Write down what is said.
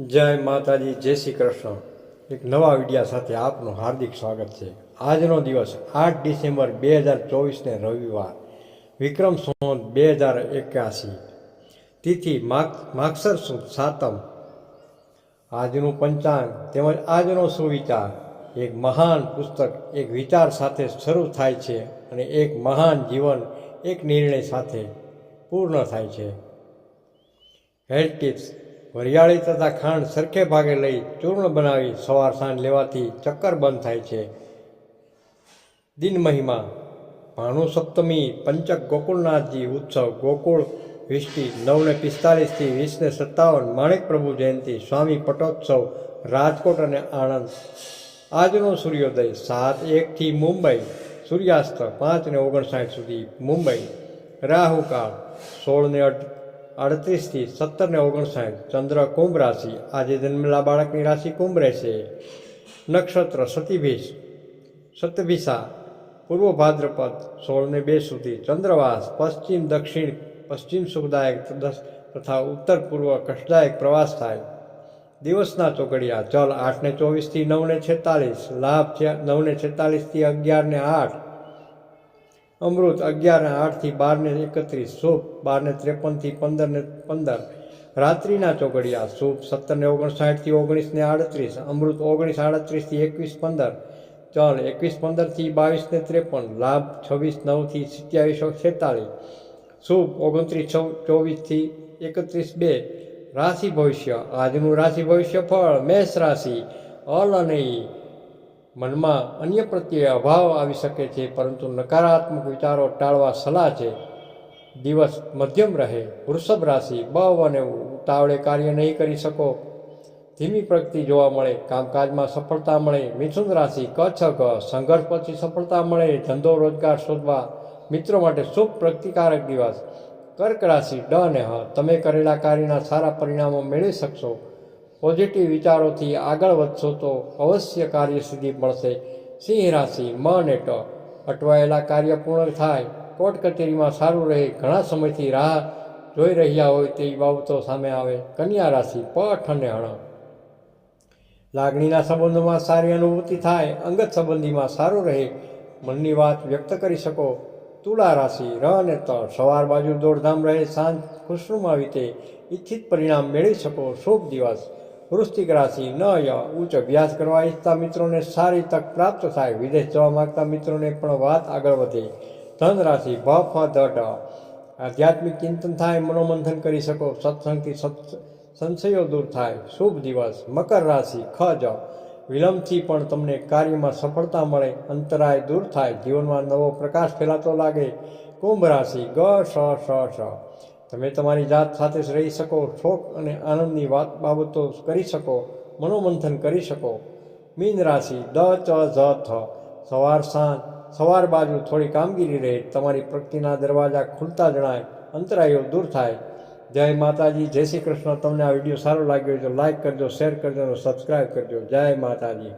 જય માતાજી, જય શ્રી કૃષ્ણ. એક નવા વિડિયા સાથે આપનું હાર્દિક સ્વાગત છે. આજનો દિવસ આઠ ડિસેમ્બર બે હજાર ચોવીસને રવિવાર. વિક્રમ સંવત બે હજાર એક્યાસી. તિથિ માક્ષર સુદ, સાતમ. આજનું પંચાંગ તેમજ આજનો સુવિચાર. એક મહાન પુસ્તક, એક વિચાર સાથે શરૂ થાય છે અને એક મહાન જીવન, એક નિર્ણય સાથે પૂર્ણ થાય છે. હેલ્થ ટિપ્સ વરિયાળી તથા ખાંડ સરખે ભાગે લઈ ચૂર્ણ બનાવી સવાર સાંજ લેવાથી ચક્કર બંધ થાય છે. દિન મહિમા. ભાનુ સપ્તમી પંચક ગોકુળનાથજી ઉત્સવ ગોકુળ વીસથી નવને પિસ્તાલીસથી વીસને સત્તાવન માણેક પ્રભુ જયંતિ સ્વામી પટોત્સવ રાજકોટ અને આણંદ. આજનો સૂર્યોદય સાત એકથી મુંબઈ. સૂર્યાસ્ત પાંચ ને ઓગણસાઠ સુધી મુંબઈ. રાહુકાળ સોળને અડત્રીસથી સત્તરને ઓગણસાઠ ચંદ્ર કુંભ રાશિ. આજે જન્મેલા બાળકની રાશિ કુંભ રહેશે. નક્ષત્ર સતીભીષ. સતભીસા પૂર્વ ભાદ્રપદ સોળને બે સુધી ચંદ્રવાસ. પશ્ચિમ, દક્ષિણ, પશ્ચિમ સુખદાયક તથા ઉત્તર પૂર્વ કષ્ટદાયક પ્રવાસ થાય. દિવસના ચોકડિયા ચલ આઠને ચોવીસથી નવને છેતાલીસ. લાભ નવને છેતાલીસથી અગિયારને આઠ. અમૃત અગિયારને આઠથી બારને એકત્રીસ, શુભ બારને ત્રેપનથી પંદરને પંદર રાત્રિના ચોગડિયા, શુભ સત્તરને ઓગણસાઠથી ઓગણીસને આડત્રીસ, અમૃત ઓગણીસ આડત્રીસથી એકવીસ, પંદર ચલ એકવીસ પંદરથી બાવીસને ત્રેપન, લાભ છવ્વીસ નવથી સિત્યાવીસો, છેતાળીસ, શુભ ઓગણત્રીસ છ ચોવીસથી એકત્રીસ, બે, રાશિ ભવિષ્ય, આજનું રાશિ ભવિષ્ય ફળ, મેષ રાશિ, અલ અને ઈ મનમાં અન્ય પ્રત્યે અભાવ આવી શકે છે, પરંતુ નકારાત્મક વિચારો ટાળવા સલાહ છે. દિવસ મધ્યમ રહે, વૃષભ રાશિ બવ અને ઉતાવળે કાર્ય નહીં કરી શકો. ધીમી પ્રગતિ જોવા મળે, કામકાજમાં સફળતા મળે, મિથુન રાશિ કચ્છ સંઘર્ષ પછી સફળતા મળે, ધંધો રોજગાર શોધવા, મિત્રો માટે શુભ પ્રગતિકારક દિવસ. કર્ક રાશિ ડ અને હ, તમે કરેલા કાર્યના સારા પરિણામો મેળવી શકશો. પોઝિટિવ વિચારોથી આગળ વધશો તો અવશ્ય કાર્ય સુધી મળશે. સિંહ રાશિ, મ અને અટવાયેલા કાર્ય પૂર્ણ થાય, કોર્ટ કચેરીમાં સારું રહે, ઘણા સમયથી રાહ જોઈ રહ્યા હોય તેવી બાબતો સામે આવે. કન્યા રાશિ, પઠ અને હણ. લાગણીના સંબંધોમાં સારી અનુભૂતિ થાય, અંગત સંબંધીમાં સારું રહે. મનની વાત વ્યક્ત કરી શકો. તુલા રાશિ, ર અને ત. સવાર બાજુ દોડધામ રહે, સાંજ ખુશનુમા વીતે. ઈચ્છિત પરિણામ મેળવી શકો. શુભ દિવસ. વૃશ્ચિક રાશિ ન ય ઉચ્ચ અભ્યાસ કરવા ઈચ્છતા મિત્રોને સારી તક પ્રાપ્ત થાય, વિદેશ જવા માગતા મિત્રોને પણ વાત આગળ વધે. ધન રાશિ, ભ, ફ ધ આધ્યાત્મિક ચિંતન થાય, મનોમંથન કરી શકો, સત્સંગથી સત, સંશયો દૂર થાય, શુભ દિવસ, મકર રાશિ, ખ, જ. વિલંબથી પણ તમને કાર્યમાં સફળતા મળે, અંતરાય દૂર થાય, જીવનમાં નવો પ્રકાશ ફેલાતો લાગે. કુંભ રાશિ, ગ, શ સ સ તમે તમારી જાત સાથે જ રહી શકો, શોક અને આનંદની વાત બાબતો કરી શકો, મનોમંથન કરી શકો. મીન રાશિ દ, ચ જ થ. સવાર સાંજ, સવાર બાજુ થોડી કામગીરી રહે, તમારી પ્રગતિના દરવાજા ખુલતા જણાય, અંતરાયો દૂર થાય. જય માતાજી, જય શ્રી કૃષ્ણ. તમને આ વીડિયો સારો લાગ્યો તો લાઈક કરજો શેર કરજો અને સબસ્ક્રાઈબ કરજો. જય માતાજી.